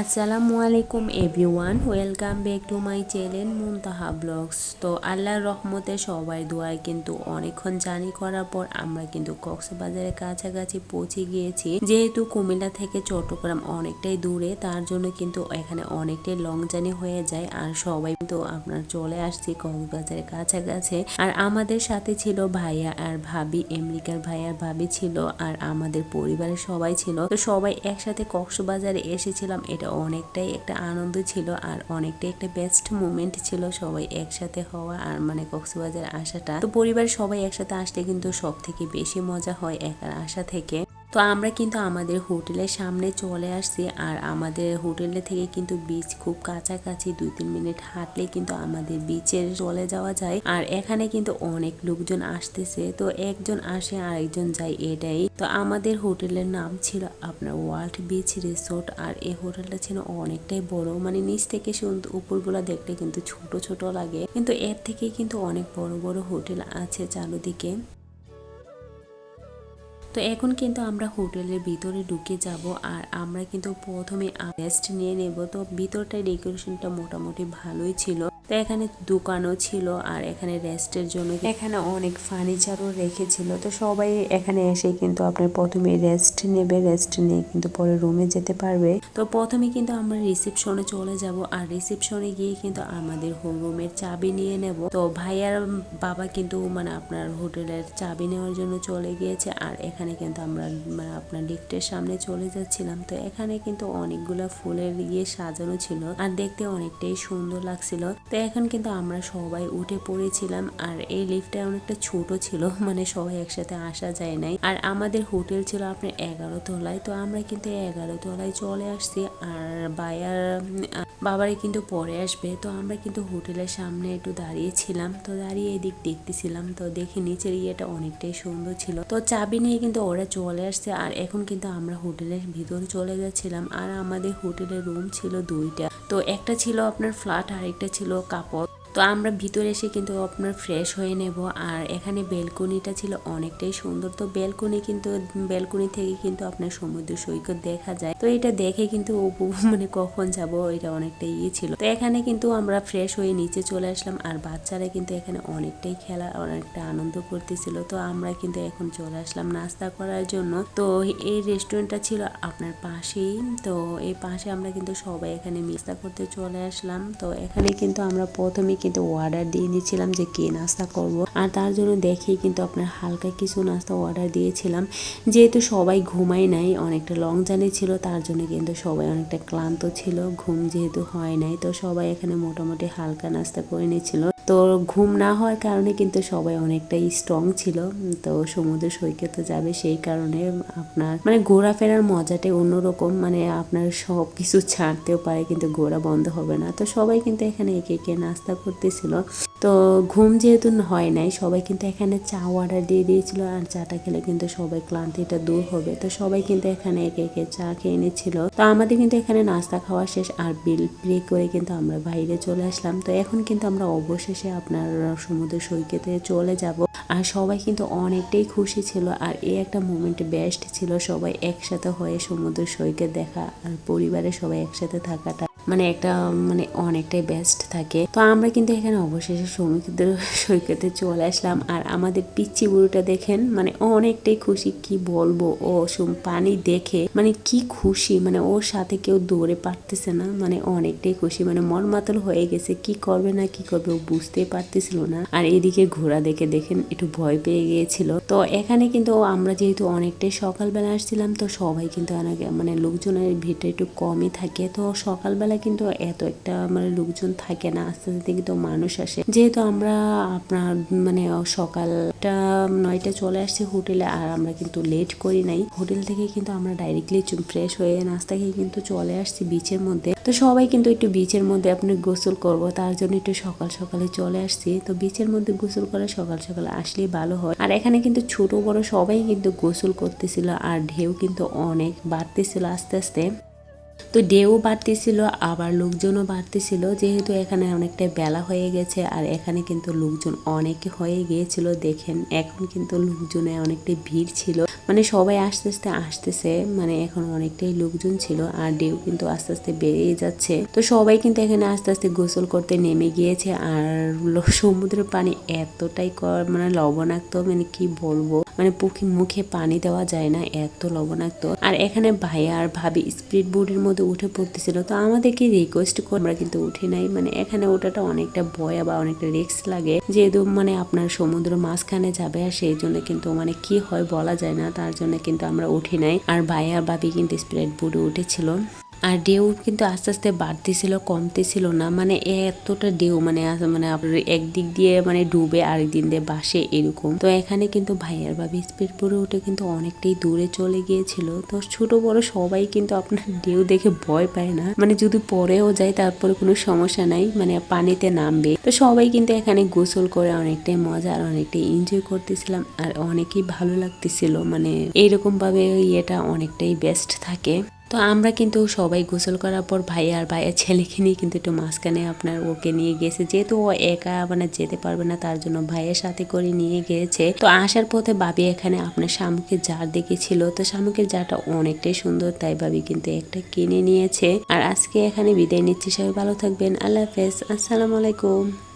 আসসালামু আলাইকুম everyone welcome back to my channel Muntaha blogs তো আল্লাহর রহমতে সবাই দোয়ায় কিন্তু অনেকক্ষণ জার্নি করার পর আমরা কিন্তু কক্সবাজারের কাছাকাছি পৌঁছে গিয়েছি। যেহেতু কুমিল্লা থেকে চট্টগ্রাম অনেকটাই দূরে, তার জন্য কিন্তু এখানে অনেকটাই লং জার্নি হয়ে যায়। আর সবাই তো আপনার চলে আসছি কক্সবাজারের কাছাকাছি। আর আমাদের সাথে ছিল ভাইয়া আর ভাবি, আমেরিকার ভাইয়ার ভাবি ছিল আর আমাদের পরিবারের সবাই ছিল। তো সবাই একসাথে কক্সবাজারে এসেছিলাম, এটা অনেকটাই একটা আনন্দ ছিল আর অনেকটাই একটা বেস্ট মুমেন্ট ছিল সবাই একসাথে হওয়া আর মানে কক্সবাজার আসাটা। তো পরিবার সবাই একসাথে আসলে কিন্তু সব থেকে বেশি মজা হয় একার আসা থেকে। তো আমরা কিন্তু আমাদের হোটেলের সামনে চলে আসছি আর আমাদের হোটেলে থেকে কিন্তু বিচ খুব কাছাকাছি দুই তিন মিনিট হাঁটলে কিন্তু আমাদের বিচে চলে যাওয়া যায়। আর এখানে কিন্তু অনেক লোকজন আসতেছে। তো একজন আসে আর একজন যায় এটাই। তো আমাদের হোটেলের নাম ছিল আপনার ওয়ার্ল্ড বিচ রিসোর্ট আর এই হোটেলটা ছিল অনেকটাই বড়। মানে নিচ থেকে উপরগুলা দেখতে কিন্তু ছোট ছোট লাগে। কিন্তু এর থেকে কিন্তু অনেক বড় বড় হোটেল আছে চারদিকে। তো এখন কিন্তু আমরা হোটেলের ভিতরে ঢুকে যাব আর আমরা কিন্তু প্রথমে রেস্ট নিয়ে নেব। তো ভিতরটা ডেকোরেশনটা মোটামুটি ভালোই ছিল। তো এখানে দোকানও ছিল আর এখানে রেস্টের জন্য এখানে অনেক ফার্নিচারও রেখেছিল। তো সবাই এখানে এসে কিন্তু আপনার প্রথমে রেস্ট নেবে, রেস্ট নিয়ে কিন্তু পরে রুমে যেতে পারবে। তো প্রথমে কিন্তু আমরা রিসেপশনে চলে যাব আর রিসেপশনে গিয়ে কিন্তু আমাদের হোম রুমের চাবি নিয়ে নেব। তো ভাইয়ার বাবা কিন্তু মানে আপনার হোটেলের চাবি নেওয়ার জন্য চলে গিয়েছে আর এখানে কিন্তু আমরা মানে আপনার লিফটের সামনে চলে যাচ্ছিলাম। তো এখানে কিন্তু অনেকগুলো ফুলের ইয়ে সাজানো ছিল আর দেখতে অনেকটাই সুন্দর লাগছিল। তো এখন কিন্তু আমরা সবাই উঠে পড়েছিলাম আর এই লিফটটা অনেকটা ছোট ছিল মানে সবাই একসাথে আসা যায় নাই। আর আমাদের হোটেল ছিল আপনার এগারো তলায়, তো আমরা কিন্তু এগারো তলায় চলে আসছি আর বায়ার, বাবারে কিন্তু পরে আসবে। তো আমরা কিন্তু হোটেলের সামনে একটু দাঁড়িয়েছিলাম, তো দাঁড়িয়ে এদিক দেখতেছিলাম, তো দেখি নিচের ইয়েটা অনেকটাই সুন্দর ছিল। তো চাবি নিয়ে কিন্তু ওরা চলে আসছে আর এখন কিন্তু আমরা হোটেলের ভিতরে চলে যাচ্ছিলাম আর আমাদের হোটেলের রুম ছিল দুইটা। তো একটা ছিল আপনার ফ্ল্যাট আর একটা ছিল কাপড়। তো আমরা ভিতরে এসে কিন্তু আপনার ফ্রেশ হয়ে নেব। আর এখানে বেলকনিটা ছিল অনেকটাই সুন্দর। তো বেলকনি কিন্তু, বেলকনি থেকে কিন্তু আপনার সমুদ্র সৈকত দেখা যায়। তো এটা দেখে কিন্তু মানে কখন যাব এটা অনেকটাই ইয়ে ছিল। তো এখানে কিন্তু আমরা ফ্রেশ হয়ে নিচে চলে আসলাম। আর বাচ্চারা কিন্তু এখানে অনেকটাই খেলা, অনেকটা আনন্দ করতেছিল। তো আমরা কিন্তু এখন চলে আসলাম নাস্তা করার জন্য। তো এই রেস্টুরেন্টটা ছিল আপনার পাশেই। তো এই পাশে আমরা কিন্তু সবাই এখানে নাস্তা করতে চলে আসলাম। তো এখানে কিন্তু আমরা প্রথমে কিন্তু অর্ডার দিয়ে দিয়েছিলাম যে কে নাস্তা করব। আর তার জন্য দেখেই কিন্তু আপনার হালকা কিছু নাস্তা অর্ডার দিয়েছিলাম। যেহেতু সবাই ঘুমাই নাই, অনেকটা লং জার্নি ছিল, তার জন্য কিন্তু সবাই অনেকটা ক্লান্ত ছিল, ঘুম যেহেতু হয় নাই, তো সবাই এখানে মোটামুটি হালকা নাস্তা করে নিয়েছিল। তো ঘুম না হওয়ার কারণে কিন্তু সবাই অনেকটাই স্ট্রং ছিল। তো সমুদ্র সৈকতে যাবে সেই কারণে আপনার মানে ঘোরাফেরার মজাটাই অন্যরকম। মানে আপনার সব কিছু ছাড়তেও পারে কিন্তু ঘোরা বন্ধ হবে না। তো সবাই কিন্তু এখানে একে একে নাস্তা করতেছিল। তো ঘুম যেহেতু হয় নাই, সবাই কিন্তু এখানে চা অর্ডার দিয়ে দিয়েছিল আর চাটা খেলে কিন্তু সবাই ক্লান্তিটা দূর হবে। তো সবাই কিন্তু এখানে একে একে চা খেয়ে নিচ্ছিল। তো আমাদের কিন্তু এখানে নাস্তা খাওয়া শেষ আর বিল প্লে করে কিন্তু আমরা বাইরে চলে আসলাম। তো এখন কিন্তু আমরা অবশেষে আপনার সমুদ্র সৈকতে চলে যাব। আর সবাই কিন্তু অনেকটাই খুশি ছিল আর এই একটা মোমেন্ট বেস্ট ছিল সবাই একসাথে হয়ে সমুদ্র সৈকত দেখা আর পরিবারের সবাই একসাথে থাকাটা। মানে একটা মানে অনেকটাই বেস্ট থাকে। তো আমরা কিন্তু এখানে অবশেষে সমুদ্র সৈকতে চলে আসলাম। আর আমাদের পিচ্ছি বুড়োটা দেখেন মানে অনেকটাই খুশি। কি বলব? ও পানি দেখে মানে কি খুশি? মানে ওর সাথে কেউ দৌড়ে পারতেছে না। মানে অনেকটাই খুশি। মানে মন মাতল হয়ে গেছে। কি করবে না কি করবে ও বুঝতেই পারতেছিল না। আর এদিকে ঘোড়া দেখে দেখেন, একটু ভয় পেয়ে গিয়েছিল। তো এখানে কিন্তু আমরা যেহেতু অনেকটাই সকালবেলা আসছিলাম, তো সবাই কিন্তু মানে লোকজনের ভিড়টা একটু কমই থাকে। তো সকালবেলা কিন্তু এত একটা মানে লোকজন থাকে না, আস্তে আস্তে কিন্তু মানুষ আসে। যেহেতু আমরা আপনার মানে সকালটা নয়টা চলে আসছি হোটেলে আর আমরা কিন্তু লেট করি নাই, হোটেল থেকে কিন্তু আমরা ডাইরেক্টলি ফ্রেশ হয়ে নাস্তা খেয়ে কিন্তু চলে আসছি বিচের মধ্যে। তো সবাই কিন্তু একটু বিচের মধ্যে আপনি গোসল করব, তার জন্য একটু সকাল সকালে চলে আসছি। তো বিচের মধ্যে গোসল করে, সকাল সকালে আসলেই ভালো হয়। আর এখানে কিন্তু ছোট বড় সবাই কিন্তু গোসল করতেছিল আর ঢেউ কিন্তু অনেক বাড়তেছিল আস্তে আস্তে। তো ঢেউ বাড়তেছিল, আবার লোকজনও বাড়তেছিল। যেহেতু এখানে অনেকটা বেলা হয়ে গেছে আর এখানে কিন্তু লোকজন অনেক হয়ে গিয়েছিল, দেখেন এখন কিন্তু লোকজনে অনেকটাই ভিড় ছিল। মানে সবাই আস্তে আস্তে আসতেছে মানে এখন অনেকটাই লোকজন ছিল আর ঢেউ কিন্তু আস্তে আস্তে বেড়েই যাচ্ছে। তো সবাই কিন্তু এখানে আস্তে আস্তে গোসল করতে নেমে গিয়েছে আর সমুদ্রের পানি এতটাই মানে লবণাক্ত মানে কি বলব? মানে পুখি মুখে পানি দেওয়া যায় না, এত লবণাক্ত। আর এখানে ভাইয়া আর ভাবি স্পিড বোর্ডের মধ্যে উঠে পড়তেছিল। তো আমাদেরকে রিকোয়েস্ট করে, আমরা কিন্তু উঠে নাই। মানে এখানে ওঠাটা অনেকটা ভয় বা অনেকটা রিস্ক লাগে। যেহেতু মানে আপনার সমুদ্র মাঝখানে যাবে, আর সেই জন্য কিন্তু মানে কি হয় বলা যায় না, তার জন্য কিন্তু আমরা উঠি নাই। আর ভাইয়া ভাবি কিন্তু স্পিড বোর্ডে উঠেছিল। আর ঢেউ কিন্তু আস্তে আস্তে বাড়তেছিল, কমতেছিল না। মানে এতটা ঢেউ মানে মানে একদিক দিয়ে মানে ডুবে আরেক দিন দিয়ে বাসে এরকম। তো এখানে কিন্তু ভাইয়ার ভাবি স্পিড বোর্ডে উঠে কিন্তু অনেকটাই দূরে চলে গিয়েছিল। তো ছোট বড় সবাই কিন্তু আপনার ঢেউ দেখে ভয় পায় না। মানে যদি পরেও যায় তারপরে কোনো সমস্যা নাই মানে পানিতে নামবে। তো সবাই কিন্তু এখানে গোসল করে অনেকটাই মজা আর অনেকটাই এনজয় করতেছিলাম আর অনেকেই ভালো লাগতেছিল। মানে এইরকম ভাবে ইয়েটা অনেকটাই বেস্ট থাকে। তো আমরা কিন্তু সবাই গোসল করার পর ভাই আর ভাইয়ের ছেলেকে নিয়ে কিন্তু একটু মাঝখানে আপনার ওকে নিয়ে গেছে। যেহেতু ও একা মানে যেতে পারবে না, তার জন্য ভাইয়ের সাথে করে নিয়ে গিয়েছে তো আসার পথে বাবি এখানে আপনার শামুকের জার দেখেছিল। তো শামুকের জারটা অনেকটাই সুন্দর, তাই ভাবি কিন্তু একটা কিনে নিয়েছে। আর আজকে এখানে বিদায় নিচ্ছি। সবাই ভালো থাকবেন। আল্লাহ হাফেজ। আসসালামু আলাইকুম।